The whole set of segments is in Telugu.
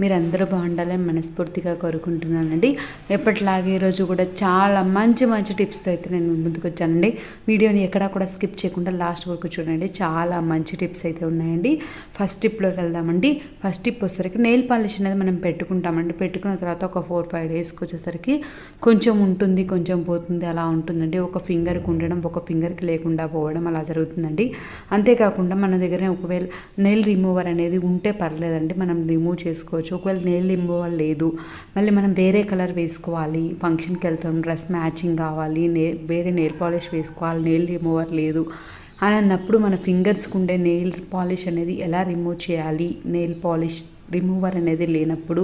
మీరు అందరూ బాగుండాలని మనస్ఫూర్తిగా కోరుకుంటున్నానండి. ఎప్పటిలాగే ఈరోజు కూడా చాలా మంచి మంచి టిప్స్తో అయితే నేను ముందుకు వచ్చానండి. వీడియోని ఎక్కడా కూడా స్కిప్ చేయకుండా లాస్ట్ వరకు చూడండి. చాలా మంచి టిప్స్ అయితే ఉన్నాయండి. ఫస్ట్ టిప్లోకి వెళ్దామండి. ఫస్ట్ టిప్ వచ్చేసరికి నెయిల్ పాలిష్ అనేది మనం పెట్టుకుంటామండి. పెట్టుకున్న తర్వాత ఒక ఫోర్ ఫైవ్ డేస్కి వచ్చేసరికి కొంచెం ఉంటుంది కొంచెం పోతుంది అలా ఉంటుందండి. ఒక ఫింగర్కి ఉండడం ఒక ఫింగర్కి లేకుండా పోవడం అలా జరుగుతుందండి. అంతేకాకుండా మన దగ్గర ఒకవేళ నెయిల్ రిమూవర్ అనేది ఉంటే పర్లేదండి. మనం రిమూవ్ చేసుకోవచ్చు. ఒకవేళ నెయిల్ రిమూవర్ లేదు మళ్ళీ మనం వేరే కలర్ వేసుకోవాలి ఫంక్షన్కి వెళ్తాం డ్రెస్ మ్యాచింగ్ కావాలి నే వేరే నెయిల్ పాలిష్ వేసుకోవాలి నెయిల్ రిమూవర్ లేదు అని అన్నప్పుడు మన ఫింగర్స్కి ఉండే నెయిల్ పాలిష్ అనేది ఎలా రిమూవ్ చేయాలి నెయిల్ పాలిష్ రిమూవర్ అనేది లేనప్పుడు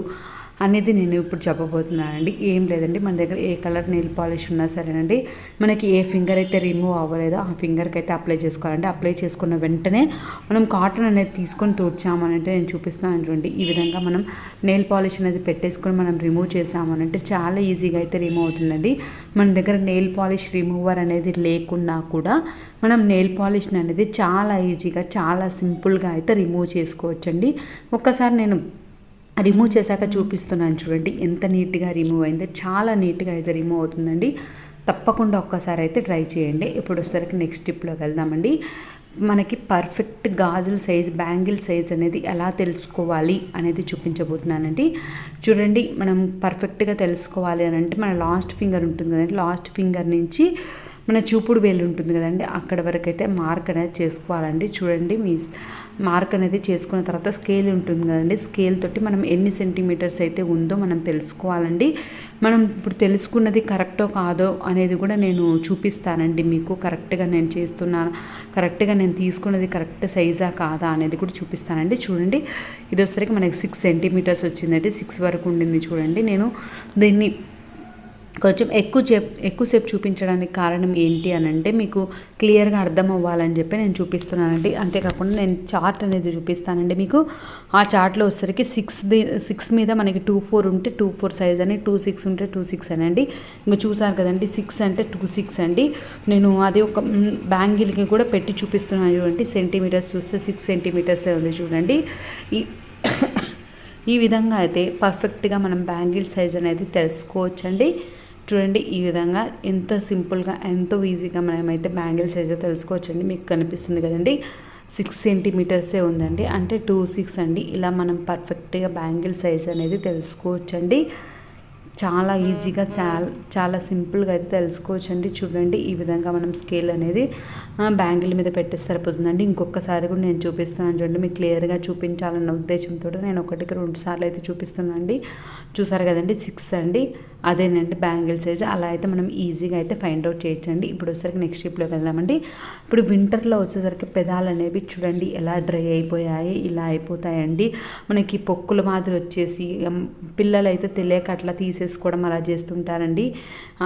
అనేది నేను ఇప్పుడు చెప్పబోతున్నానండి. ఏం లేదండి. మన దగ్గర ఏ కలర్ నెయిల్ పాలిష్ ఉన్నా సరేనండి. మనకి ఏ ఫింగర్ అయితే రిమూవ్ అవ్వలేదో ఆ ఫింగర్కి అయితే అప్లై చేసుకోవాలండి. అప్లై చేసుకున్న వెంటనే మనం కాటన్ అనేది తీసుకొని తూడ్చామనంటే నేను చూపిస్తానండి ఈ విధంగా మనం నెయిల్ పాలిష్ అనేది పెట్టేసుకొని మనం రిమూవ్ చేసామనంటే చాలా ఈజీగా అయితే రిమూవ్ అవుతుందండి. మన దగ్గర నెయిల్ పాలిష్ రిమూవర్ అనేది లేకున్నా కూడా మనం నెయిల్ పాలిష్ అనేది చాలా ఈజీగా చాలా సింపుల్గా అయితే రిమూవ్ చేసుకోవచ్చండి. ఒక్కసారి నేను రిమూవ్ చేశాక చూపిస్తున్నాను చూడండి. ఎంత నీట్గా రిమూవ్ అయిందో చాలా నీట్గా అయితే రిమూవ్ అవుతుందండి. తప్పకుండా ఒక్కసారి అయితే ట్రై చేయండి. ఇప్పుడు వచ్చేసరికి నెక్స్ట్ టిప్లోకి వెళ్దామండి. మనకి పర్ఫెక్ట్ గాజుల సైజ్ బ్యాంగిల్ సైజ్ అనేది ఎలా తెలుసుకోవాలి అనేది చూపించబోతున్నానండి. చూడండి మనం పర్ఫెక్ట్గా తెలుసుకోవాలి అని అంటే మన లాస్ట్ ఫింగర్ ఉంటుంది కదండి. లాస్ట్ ఫింగర్ నుంచి మన చూపుడు వేలు ఉంటుంది కదండి అక్కడ వరకు అయితే మార్క్ అనేది చేసుకోవాలండి. చూడండి మీ మార్క్ అనేది చేసుకున్న తర్వాత స్కేల్ ఉంటుంది కదండి. స్కేల్ తోటి మనం ఎన్ని సెంటీమీటర్స్ అయితే ఉందో మనం తెలుసుకోవాలండి. మనం ఇప్పుడు తెలుసుకున్నది కరెక్టో కాదో అనేది కూడా నేను చూపిస్తానండి మీకు. కరెక్ట్గా నేను చేస్తున్నాను కరెక్ట్గా నేను తీసుకున్నది కరెక్ట్ సైజా కాదా అనేది కూడా చూపిస్తానండి. చూడండి ఇది వచ్చేసరికి మనకి సిక్స్ సెంటీమీటర్స్ వచ్చిందండి. సిక్స్ వరకు ఉండింది చూడండి. నేను దీన్ని కొంచెం ఎక్కువ సేపు ఎక్కువసేపు చూపించడానికి కారణం ఏంటి అని అంటే మీకు క్లియర్గా అర్థం అవ్వాలని చెప్పి నేను చూపిస్తున్నానండి. అంతేకాకుండా నేను చార్ట్ అనేది చూపిస్తానండి మీకు. ఆ చార్ట్లో వచ్చేసరికి సిక్స్ సిక్స్ మీద మనకి టూ ఫోర్ ఉంటే టూ ఫోర్ సైజ్ అని టూ సిక్స్ ఉంటే టూ సిక్స్ అని అండి. ఇంకా చూసారు కదండి సిక్స్ అంటే టూ సిక్స్ అండి. నేను అది ఒక బ్యాంగిల్కి కూడా పెట్టి చూపిస్తున్నాను చూడండి. సెంటీమీటర్స్ చూస్తే సిక్స్ సెంటీమీటర్సే ఉంది చూడండి. ఈ ఈ విధంగా అయితే పర్ఫెక్ట్గా మనం బ్యాంగిల్ సైజ్ అనేది తెలుసుకోవచ్చండి. చూడండి ఈ విధంగా ఎంత సింపుల్గా ఎంతో ఈజీగా మనమైతే బ్యాంగిల్ సైజ్ తెలుసుకోవచ్చండి. మీకు కనిపిస్తుంది కదండి. సిక్స్ సెంటీమీటర్సే ఉందండి. అంటే టూ సిక్స్ అండి. ఇలా మనం పర్ఫెక్ట్గా బ్యాంగిల్ సైజ్ అనేది తెలుసుకోవచ్చండి. చాలా ఈజీగా చాలా చాలా సింపుల్గా అయితే తెలుసుకోవచ్చండి. చూడండి ఈ విధంగా మనం స్కేల్ అనేది బ్యాంగిల్ మీద పెట్టేసి సరిపోతుందండి. ఇంకొకసారి కూడా నేను చూపిస్తున్నాను చూడండి. మీకు క్లియర్గా చూపించాలన్న ఉద్దేశంతో నేను ఒకటికి రెండు సార్లు అయితే చూపిస్తున్నాను అండి చూసారు కదండి సిక్స్ అండి. అదేనండి బ్యాంగిల్ సైజ్ అలా అయితే మనం ఈజీగా అయితే ఫైండ్ అవుట్ చేయొచ్చండి. ఇప్పుడు వచ్చేసరికి నెక్స్ట్ స్టెప్లోకి వెళ్దామండి. ఇప్పుడు వింటర్లో వచ్చేసరికి పెదాలు అనేవి చూడండి ఎలా డ్రై అయిపోయాయి ఇలా అయిపోతాయండి. మనకి పొక్కుల మాదిరి వచ్చేసి పిల్లలు అయితే తెలియక అట్లా తీసేసుకోవడం అలా చేస్తుంటారండి.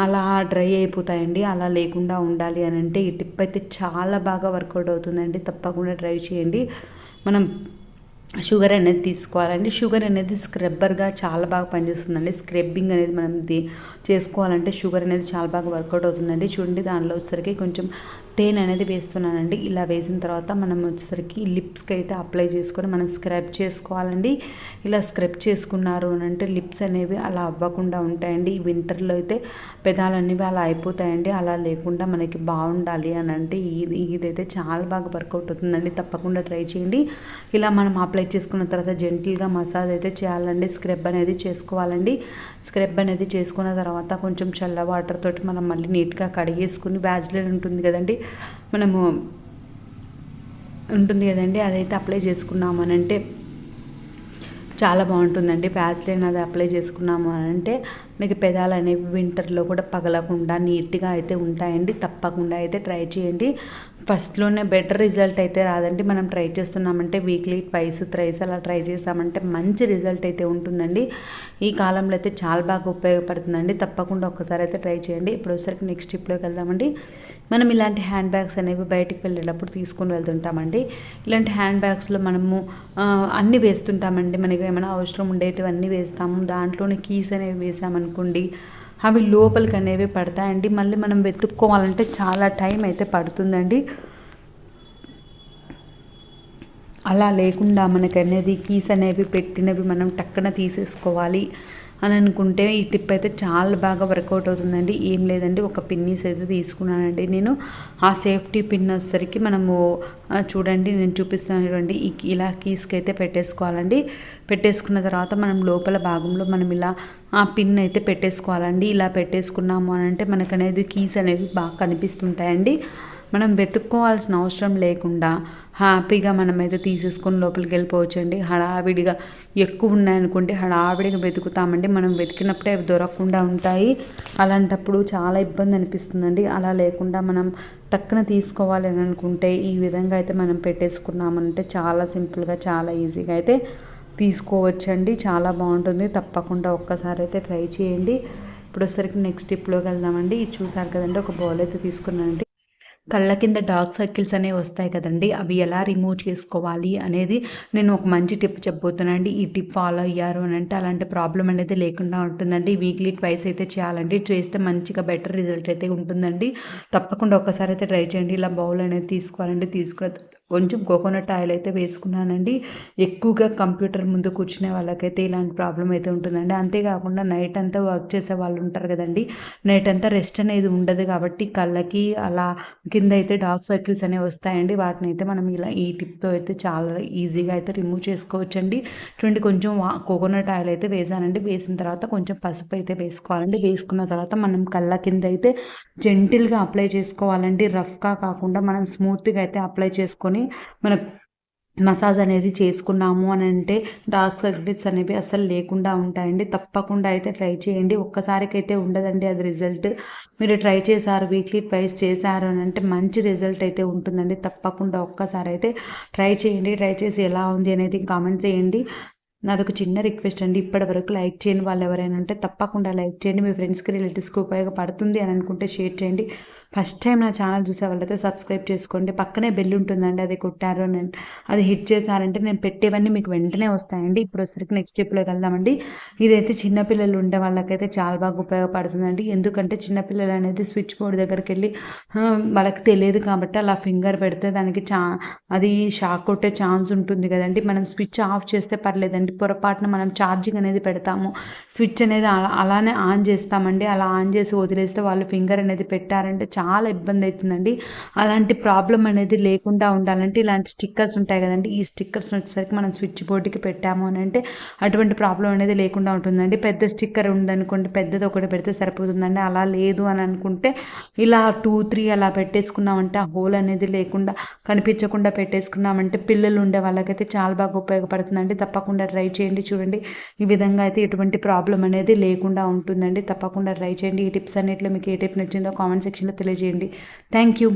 అలా డ్రై అయిపోతాయండి. అలా లేకుండా ఉండాలి అని అంటే ఈ టిప్ అయితే చాలా బాగా వర్కౌట్ అవుతుందండి. తప్పకుండా ట్రై చేయండి. మనం షుగర్ అనేది తీసుకోవాలండి. షుగర్ అనేది స్క్రబ్బర్గా చాలా బాగా పనిచేస్తుందండి. స్క్రబ్బింగ్ అనేది మనం చేసుకోవాలంటే షుగర్ అనేది చాలా బాగా వర్కౌట్ అవుతుందండి. చూడండి దానిలో వచ్చేసరికి కొంచెం తేనె అనేది వేస్తున్నానండి. ఇలా వేసిన తర్వాత మనం వచ్చేసరికి లిప్స్కి అయితే అప్లై చేసుకొని మనం స్క్రబ్ చేసుకోవాలండి. ఇలా స్క్రబ్ చేసుకున్నారు అని అంటే లిప్స్ అనేవి అలా అవ్వకుండా ఉంటాయండి. ఈ వింటర్లో అయితే పెదాలు అనేవి అలా అయిపోతాయండి. అలా లేకుండా మనకి బాగుండాలి అని అంటే ఇది ఇదైతే చాలా బాగా వర్కౌట్ అవుతుందండి. తప్పకుండా ట్రై చేయండి. ఇలా మనం అప్లై చేసుకున్న తర్వాత జెంటిల్గా మసాజ్ అయితే చేయాలండి. స్క్రబ్ అనేది చేసుకోవాలండి. స్క్రబ్ అనేది చేసుకున్న తర్వాత కొంచెం చల్ల వాటర్ తోటి మనం మళ్ళీ నీట్గా కడిగేసుకుని వ్యాజ్లైన్ ఉంటుంది కదండి మనము ఉంటుంది కదండి అదైతే అప్లై చేసుకున్నాము అని అంటే చాలా బాగుంటుందండి. వ్యాజ్లైన్ అది అప్లై చేసుకున్నాము అని అంటే మీకు పెదాలు అనేవి వింటర్లో కూడా పగలకుండా నీట్గా అయితే ఉంటాయండి. తప్పకుండా అయితే ట్రై చేయండి. ఫస్ట్లోనే బెటర్ రిజల్ట్ అయితే రాదండి. మనం ట్రై చేస్తున్నామంటే వీక్లీ ట్వైస్ త్రైస్ అలా ట్రై చేసామంటే మంచి రిజల్ట్ అయితే ఉంటుందండి. ఈ కాలంలో అయితే చాలా బాగా ఉపయోగపడుతుందండి. తప్పకుండా ఒక్కసారి అయితే ట్రై చేయండి. ఇప్పుడు వచ్చరికి నెక్స్ట్ స్టెప్లోకి వెళ్దామండి. మనం ఇలాంటి హ్యాండ్ బ్యాగ్స్ అనేవి బయటికి వెళ్ళేటప్పుడు తీసుకొని వెళ్తుంటామండి. ఇలాంటి హ్యాండ్ బ్యాగ్స్లో మనము అన్నీ వేస్తుంటామండి. మనకి ఏమైనా అవసరం ఉండేటివన్నీ వేస్తాము. దాంట్లోనే కీస్ అనేవి వేసామనుకోండి అవి లోపలికి అనేవి పడతాయండి. మళ్ళీ మనం వెతుక్కోవాలంటే చాలా టైం అయితే పడుతుందండి. అలా లేకుండా మనకనేది కీస్ అనేవి పెట్టినవి మనం టక్కన తీసేసుకోవాలి. అని అనుకుంటే ఈ టిప్ అయితే చాలా బాగా వర్కౌట్ అవుతుందండి. ఏం లేదండి ఒక పిన్నీస్ అయితే తీసుకున్నానండి. నేను ఆ సేఫ్టీ పిన్ వచ్చేసరికి మనము చూడండి నేను చూపిస్తాను చూడండి. ఇలా కీస్కి అయితే పెట్టేసుకోవాలండి. పెట్టేసుకున్న తర్వాత మనం లోపల భాగంలో మనం ఇలా ఆ పిన్ అయితే పెట్టేసుకోవాలండి. ఇలా పెట్టేసుకున్నాము అని అంటే మనకు అనేది కీస్ అనేవి బాగా కనిపిస్తుంటాయండి. మనం వెతుక్కోవాల్సిన అవసరం లేకుండా హ్యాపీగా మనమైతే తీసేసుకొని లోపలికి వెళ్ళిపోవచ్చు అండి హడావిడిగా ఎక్కువ ఉన్నాయనుకుంటే హడావిడిగా వెతుకుతామండి. మనం వెతికినప్పుడే అవి దొరకకుండా ఉంటాయి. అలాంటప్పుడు చాలా ఇబ్బంది అనిపిస్తుందండి. అలా లేకుండా మనం టక్కున తీసుకోవాలి అని అనుకుంటే ఈ విధంగా అయితే మనం పెట్టేసుకున్నామంటే చాలా సింపుల్గా చాలా ఈజీగా అయితే తీసుకోవచ్చండి. చాలా బాగుంటుంది. తప్పకుండా ఒక్కసారి అయితే ట్రై చేయండి. ఇప్పుడు వచ్చరికి నెక్స్ట్ స్టెప్లోకి వెళ్దామండి. ఇది చూసారు కదండి ఒక బౌల్ అయితే తీసుకున్నానండి. కళ్ళ కింద డార్క్ సర్కిల్స్ అనేవి వస్తాయి కదండి. అవి ఎలా రిమూవ్ చేసుకోవాలి అనేది నేను ఒక మంచి టిప్ చెప్పబోతున్నానండి. ఈ టిప్ ఫాలో అయ్యారు అని అంటే అలాంటి ప్రాబ్లం అనేది లేకుండా ఉంటుందండి. వీక్లీ ట్వైస్ అయితే చేయాలండి. చేస్తే మంచిగా బెటర్ రిజల్ట్ అయితే ఉంటుందండి. తప్పకుండా ఒక్కసారి అయితే ట్రై చేయండి. ఇలా బౌల్ అనేది తీసుకోవాలండి. తీసుకున్న కొంచెం కోకోనట్ ఆయిల్ అయితే వేసుకున్నానండి. ఎక్కువగా కంప్యూటర్ ముందు కూర్చునే వాళ్ళకైతే ఇలాంటి ప్రాబ్లం అయితే ఉంటుందండి. అంతేకాకుండా నైట్ అంతా వర్క్ చేసే వాళ్ళు ఉంటారు కదండి. నైట్ అంతా రెస్ట్ అనేది ఉండదు కాబట్టి కళ్ళకి అలా కింద అయితే డార్క్ సర్కిల్స్ అనేవి వస్తాయండి. వాటిని అయితే మనం ఇలా ఈ టిప్తో అయితే చాలా ఈజీగా అయితే రిమూవ్ చేసుకోవచ్చండి. చూడండి కొంచెం కోకోనట్ ఆయిల్ అయితే వేసానండి. వేసిన తర్వాత కొంచెం పసుపు అయితే వేసుకోవాలండి. వేసుకున్న తర్వాత మనం కళ్ళ కింద అయితే జెంటిల్గా అప్లై చేసుకోవాలండి. రఫ్గా కాకుండా మనం స్మూత్గా అయితే అప్లై చేసుకొని మన మసాజ్ అనేది చేసుకున్నాము అని అంటే డార్క్ సర్కిల్స్ అనేవి అసలు లేకుండా ఉంటాయండి. తప్పకుండా అయితే ట్రై చేయండి. ఒక్కసారికైతే ఉండదండి అది రిజల్ట్ మీరు ట్రై చేశారు వీక్లీ ట్వైస్ చేశారు అని అంటే మంచి రిజల్ట్ అయితే ఉంటుందండి. తప్పకుండా ఒక్కసారి అయితే ట్రై చేయండి. ట్రై చేసి ఎలా ఉంది అనేది కామెంట్ చేయండి. నాదొక చిన్న రిక్వెస్ట్ అండి. ఇప్పటి వరకు లైక్ చేయని వాళ్ళు ఎవరైనా ఉంటే తప్పకుండా లైక్ చేయండి. మీ ఫ్రెండ్స్కి రిలేటివ్స్కి ఉపయోగపడుతుంది అని అనుకుంటే షేర్ చేయండి. ఫస్ట్ టైం నా ఛానల్ చూసే వాళ్ళైతే సబ్స్క్రైబ్ చేసుకోండి. పక్కనే బెల్ ఉంటుందండి అది కొట్టారు అని. అది హిట్ చేశారంటే నేను పెట్టేవన్నీ మీకు వెంటనే వస్తాయండి. ఇప్పుడు వచ్చరికి నెక్స్ట్ స్టెప్లోకి వెళ్దామండి. ఇదైతే చిన్నపిల్లలు ఉండే వాళ్ళకైతే చాలా బాగా ఉపయోగపడుతుందండి. ఎందుకంటే చిన్నపిల్లలు అనేది స్విచ్ బోర్డ్ దగ్గరికి వెళ్ళి వాళ్ళకి తెలియదు కాబట్టి అలా ఫింగర్ పెడితే దానికి చా అది షాక్ కొట్టే ఛాన్స్ ఉంటుంది కదండి. మనం స్విచ్ ఆఫ్ చేస్తే పర్లేదండి. పొరపాటున మనం ఛార్జింగ్ అనేది పెడతాము. స్విచ్ అనేది అలానే ఆన్ చేస్తామండి. అలా ఆన్ చేసి వదిలేస్తే వాళ్ళు ఫింగర్ అనేది పెట్టారంటే చాలా చాలా ఇబ్బంది అవుతుందండి అలాంటి ప్రాబ్లం అనేది లేకుండా ఉండాలంటే ఇలాంటి స్టిక్కర్స్ ఉంటాయి కదండి. ఈ స్టిక్కర్స్ వచ్చేసరికి మనం స్విచ్ బోర్డుకి పెట్టాము అని అంటే అటువంటి ప్రాబ్లం అనేది లేకుండా ఉంటుందండి. పెద్ద స్టిక్కర్ ఉందనుకోండి పెద్దది ఒకటి పెడితే సరిపోతుందండి. అలా లేదు అని అనుకుంటే ఇలా టూ త్రీ అలా పెట్టేసుకున్నామంటే ఆ హోల్ అనేది లేకుండా కనిపించకుండా పెట్టేసుకున్నామంటే పిల్లలు ఉండే వాళ్ళకైతే చాలా బాగా ఉపయోగపడుతుందండి. తప్పకుండా ట్రై చేయండి చూడండి. ఈ విధంగా అయితే ఎటువంటి ప్రాబ్లం అనేది లేకుండా ఉంటుందండి. తప్పకుండా ట్రై చేయండి. ఈ టిప్స్ అన్నిట్లో మీకు ఏ టిప్ నచ్చిందో కామెంట్ సెక్షన్లో చేయండి. Thank you.